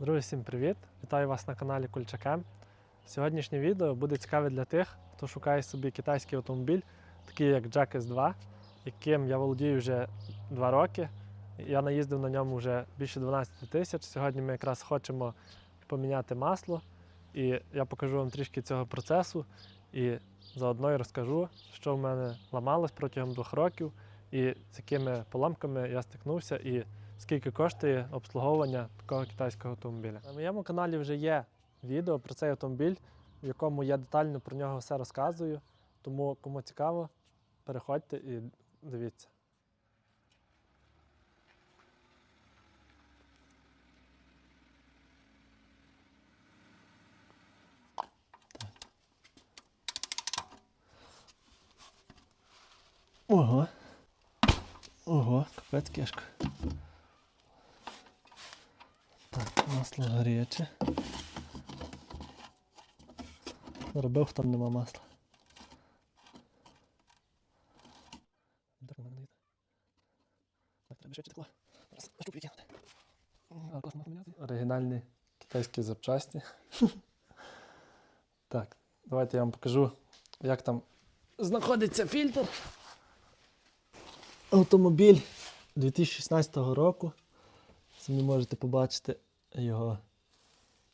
Друзі, всім привіт! Вітаю вас на каналі Кульчакем. Сьогоднішнє відео буде цікаве для тих, хто шукає собі китайський автомобіль, такий як Jack S2, яким я володію вже 2 роки. Я наїздив на ньому вже більше 12 тисяч. Сьогодні ми якраз хочемо поміняти масло. І я покажу вам трішки цього процесу і заодно й розкажу, що в мене ламалось протягом двох років і з якими поламками я стикнувся. І скільки коштує обслуговування такого китайського автомобіля. На моєму каналі вже є відео про цей автомобіль, в якому я детально про нього все розказую. Тому кому цікаво, переходьте і дивіться. Ого. Ого, капець кишка. Масло гаряче. Робив, там нема масла. Оригінальні китайські запчасті. так, давайте я вам покажу, як там знаходиться фільтр. Автомобіль 2016 року. Самі можете побачити його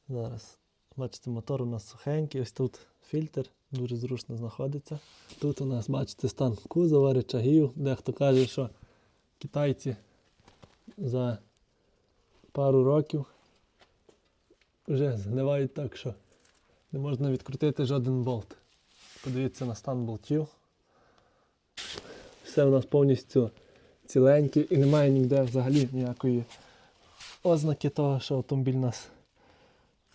зараз. Бачите, мотор у нас сухенький, ось тут фільтр, дуже зручно знаходиться. Тут у нас, бачите, стан кузова, речагів. Дехто каже, що китайці за пару років вже згнивають так, що не можна відкрутити жоден болт. Подивіться на стан болтів. Все у нас повністю ціленьке і немає ніде взагалі ніякої ознаки того, що автомобіль нас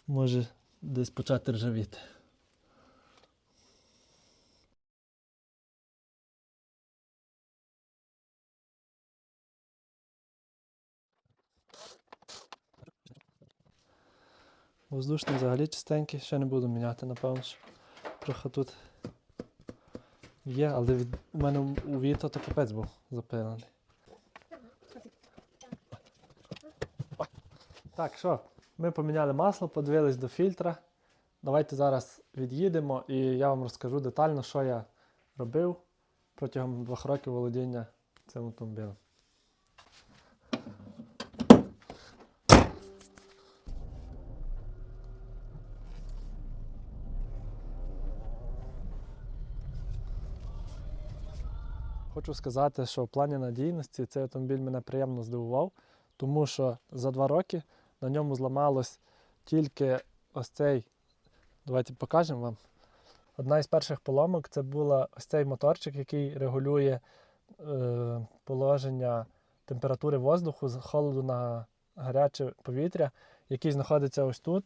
може десь почати ржавіти. Воздушний взагалі чистенький, ще не буду міняти, напевно. що Трохи тут є, але від... мене у Віто то капець був запилений. Так, що, ми поміняли масло, подивились до фільтра. Давайте зараз від'їдемо і я вам розкажу детально, що я робив протягом двох років володіння цим автомобілем. Хочу сказати, що в плані надійності цей автомобіль мене приємно здивував, тому що за два роки на ньому зламалось тільки ось цей. Давайте покажемо вам. Одна із перших поломок це була ось цей моторчик, який регулює е, положення температури воздуху з холоду на гаряче повітря, який знаходиться ось тут.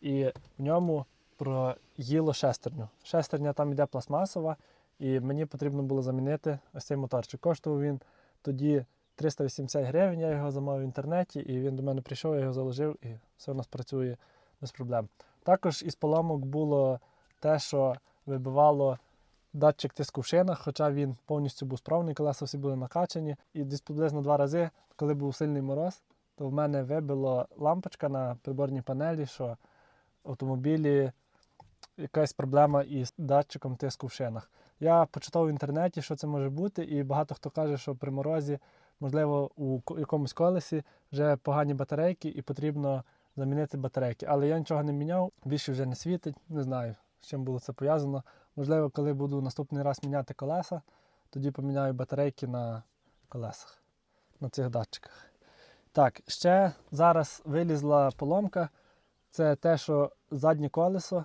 І в ньому проїло шестерню. Шестерня там йде пластмасова, і мені потрібно було замінити ось цей моторчик. Коштував він тоді 380 гривень, я його замовив в інтернеті, і він до мене прийшов, я його заложив, і все у нас працює без проблем. Також із поломок було те, що вибивало датчик тиску в шинах, хоча він повністю був справний, колеса всі були накачані. І десь приблизно два рази, коли був сильний мороз, то в мене вибило лампочка на приборній панелі, що в автомобілі якась проблема із датчиком тиску в шинах. Я почитав в інтернеті, що це може бути, і багато хто каже, що при морозі, можливо, у якомусь колесі вже погані батарейки і потрібно замінити батарейки. Але я нічого не міняв, більше вже не світить, не знаю, з чим було це пов'язано. Можливо, коли буду наступний раз міняти колеса, тоді поміняю батарейки на колесах, на цих датчиках. Так, ще зараз вилізла поломка. Це те, що заднє колесо,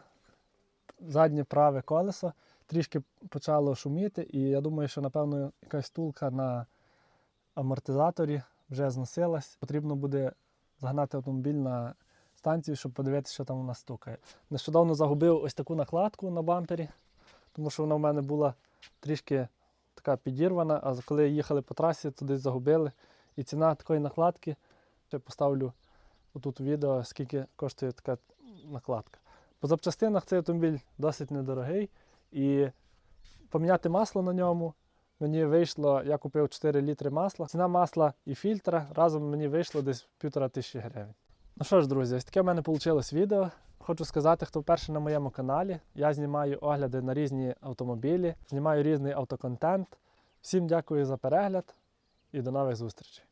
заднє праве колесо трішки почало шуміти, і я думаю, що напевно якась стулка на амортизаторі вже зносилась. Потрібно буде загнати автомобіль на станцію, щоб подивитися, що там у нас стукає. Нещодавно загубив ось таку накладку на бампері, тому що вона в мене була трішки така підірвана, а коли їхали по трасі, десь загубили. І ціна такої накладки, ще поставлю отут відео, скільки коштує така накладка. По запчастинах цей автомобіль досить недорогий. І поміняти масло на ньому мені вийшло, я купив 4 літри масла. Ціна масла і фільтра разом мені вийшло десь півтора тисячі гривень. Ну що ж, друзі, ось таке в мене вийшло відео. Хочу сказати, хто вперше на моєму каналі. Я знімаю огляди на різні автомобілі, знімаю різний автоконтент. Всім дякую за перегляд і до нових зустрічей.